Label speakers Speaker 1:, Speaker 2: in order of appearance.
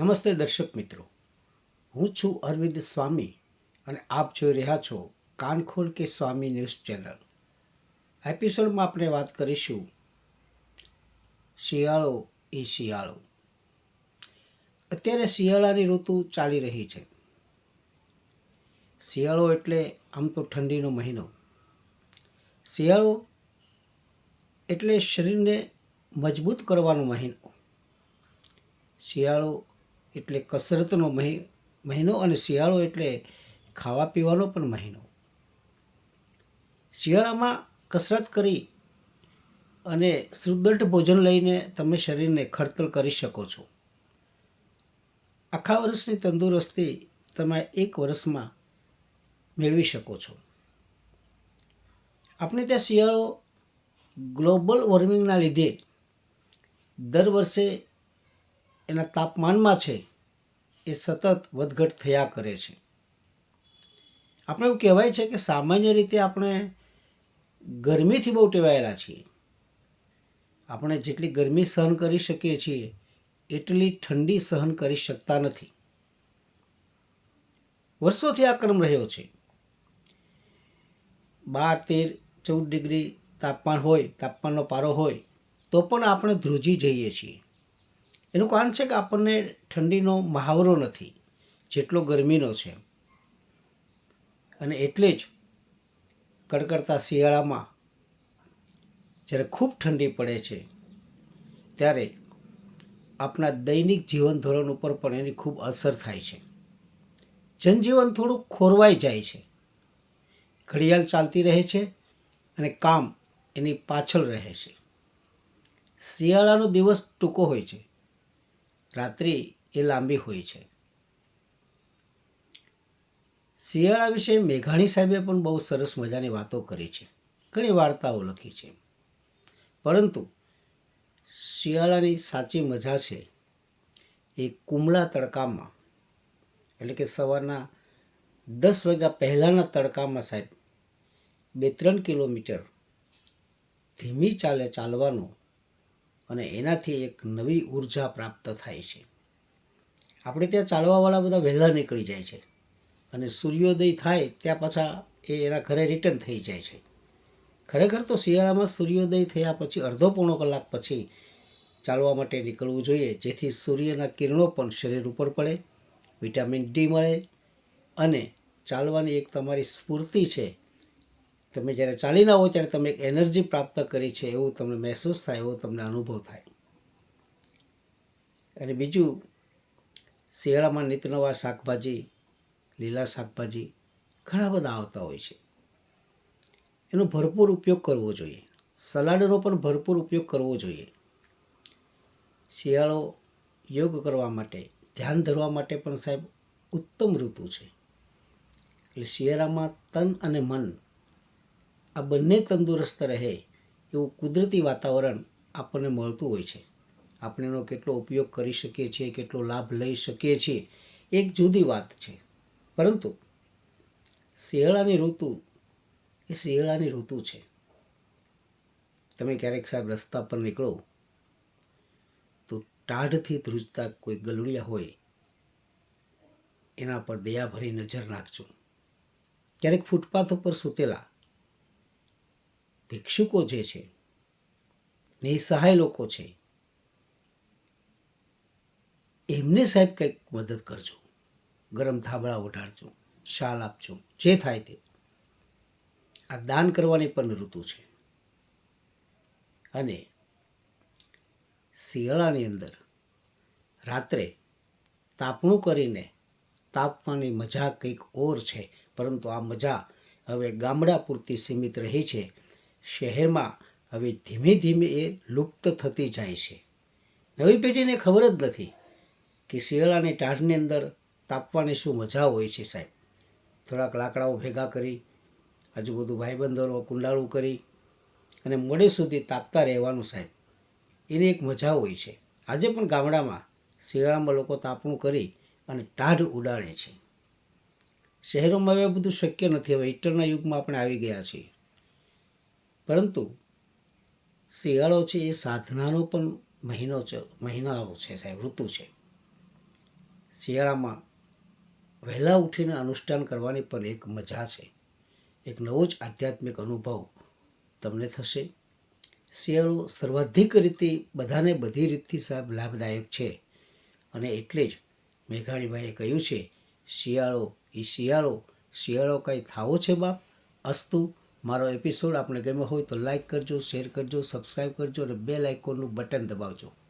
Speaker 1: નમસ્તે દર્શક મિત્રો. હું છું અરવિંદ સ્વામી અને આપ જોઈ રહ્યા છો કાનખોલ કે સ્વામી ન્યૂઝ ચેનલ. એપિસોડમાં આપણે વાત કરીશું શિયાળો એ શિયાળો. અત્યારે શિયાળાની ઋતુ ચાલી રહી છે. શિયાળો એટલે આમ તો ઠંડીનો મહિનો. શિયાળો એટલે શરીરને મજબૂત કરવાનો મહિનો. શિયાળો એટલે કસરતનો મહિ- મહિનો અને શિયાળો એટલે ખાવા પીવાનો પણ મહિનો. શિયાળામાં કસરત કરી અને સુદૃઢ ભોજન લઈને તમે શરીરને ખડતલ કરી શકો છો. આખા વર્ષની તંદુરસ્તી તમે એક વર્ષમાં મેળવી શકો છો. આપણે ત્યાં શિયાળો ગ્લોબલ વોર્મિંગના લીધે દર વર્ષે એના તાપમાનમાં છે એ સતત વધઘટ થયા કરે છે. આપણે એવું કહેવાય છે કે સામાન્ય રીતે આપણે ગરમીથી બહુ ટેવાયેલા છીએ. આપણે જેટલી ગરમી સહન કરી શકીએ છીએ, એટલી ઠંડી સહન કરી શકતા નથી. વર્ષોથી આ ક્રમ રહ્યો છે. બાર, તેર, ચૌદ ડિગ્રી તાપમાન હોય, તાપમાનનો પારો હોય, તો પણ આપણે ધ્રુજી જઈએ છીએ. એનું કારણ છે કે આપણને ઠંડીનો મહાવરો નથી, જેટલો ગરમીનો છે. અને એટલે જ કડકડતા શિયાળામાં જ્યારે ખૂબ ઠંડી પડે છે, ત્યારે આપણા દૈનિક જીવન ધોરણ ઉપર પણ એની ખૂબ અસર થાય છે. જનજીવન થોડું ખોરવાઈ જાય છે. ઘડિયાળ ચાલતી રહે છે અને કામ એની પાછળ રહે છે. શિયાળાનો દિવસ ટૂંકો હોય છે. રાત્રિ એ લાંબી હોય છે. શિયાળા વિશે મેઘાણી સાહેબે પણ બહુ સરસ મજાની વાતો કરી છે. ઘણી વાર્તાઓ લખી છે. પરંતુ શિયાળાની સાચી મજા છે એ કુમળા તડકામાં, એટલે કે સવારના દસ વાગ્યા પહેલાંના તડકામાં સાહેબ, બે ત્રણ કિલોમીટર ધીમી ચાલે ચાલવાનું અને એનાથી એક નવી ઊર્જા પ્રાપ્ત થાય છે. આપણે ત્યાં ચાલવાવાળા બધા વહેલા નીકળી જાય છે અને સૂર્યોદય થાય ત્યાં પાછા એ એના ઘરે રિટર્ન થઈ જાય છે. ખરેખર તો શિયાળામાં સૂર્યોદય થયા પછી અડધો પોણો કલાક પછી ચાલવા માટે નીકળવું જોઈએ, જેથી સૂર્યના કિરણો પણ શરીર ઉપર પડે, વિટામિન ડી મળે અને ચાલવાની એક તમારી સ્ફૂર્તિ છે તમે જ્યારે ચાલી ના હોય ત્યારે તમે એક એનર્જી પ્રાપ્ત કરી છે, એવું તમને મહેસૂસ થાય, એવો તમને અનુભવ થાય. અને બીજું, શિયાળામાં નિત નવા શાકભાજી, લીલા શાકભાજી ઘણા બધા આવતા હોય છે. એનો ભરપૂર ઉપયોગ કરવો જોઈએ. સલાડનો પણ ભરપૂર ઉપયોગ કરવો જોઈએ. શિયાળો યોગ કરવા માટે, ધ્યાન ધરવા માટે પણ સાહેબ ઉત્તમ ઋતુ છે. એટલે શિયાળામાં તન અને મન આ બંને તંદુરસ્ત રહે એવું કુદરતી વાતાવરણ આપણને મળતું હોય છે. આપણે એનો કેટલો ઉપયોગ કરી શકીએ છીએ, કેટલો લાભ લઈ શકીએ છીએ, એક જુદી વાત છે. પરંતુ શિયાળાની ઋતુ એ શિયાળાની ઋતુ છે. તમે ક્યારેક સાહેબ રસ્તા પર નીકળો, તો ટાઢથી ધ્રુજતા કોઈ ગલુડિયા હોય, એના પર દયાભરી નજર નાખજો. ક્યારેક ફૂટપાથ ઉપર સૂતેલા ભિક્ષુકો જે છે, નિસહાય લોકો છે, એમને સાહેબ કંઈક મદદ કરજો. ગરમ થાબળા ઓઢાડજો, શાલ આપજો, જે થાય તે. આ દાન કરવાની પણ ઋતુ છે. અને શિયાળાની અંદર રાત્રે તાપણું કરીને તાપવાની મજા કંઈક ઓર છે, પરંતુ આ મજા હવે ગામડા પૂરતી સીમિત રહી છે. શહેરમાં હવે ધીમે ધીમે એ લુપ્ત થતી જાય છે. નવી પેઢીને ખબર જ નથી કે શિયાળાની ટાઢની અંદર તાપવાની શું મજા હોય છે સાહેબ. થોડાક લાકડાઓ ભેગા કરી, આજુબાજુ ભાઈબંધોનો કુંડાળું કરી અને મોડે સુધી તાપતા રહેવાનું સાહેબ. એની એક મજા હોય છે. આજે પણ ગામડામાં શિયાળામાં લોકો તાપણું કરી અને ટાઢ ઉડાડે છે. શહેરોમાં હવે બધું શક્ય નથી. હવે હીટરના યુગમાં આપણે આવી ગયા છીએ. પરંતુ શિયાળો છે એ સાધનાનો પણ મહિનો છે, મહિનાઓ છે સાહેબ, ઋતુ છે. શિયાળામાં વહેલા ઉઠીને અનુષ્ઠાન કરવાની પણ એક મજા છે. એક નવો જ આધ્યાત્મિક અનુભવ તમને થશે. શિયાળો સર્વાધિક રીતે બધાને બધી રીતથી સાહેબ લાભદાયક છે. અને એટલે જ મેઘાણીભાઈએ કહ્યું છે, શિયાળો એ શિયાળો શિયાળો કાંઈ થાવો છે બાપ? અસ્તુ મારો એપિસોડ આપણે ગમ્યો હોય તો લાઇક કરજો શેર કરજો સબસ્ક્રાઈબ કરજો અને બે લાઇકોનનું બટન દબાવજો.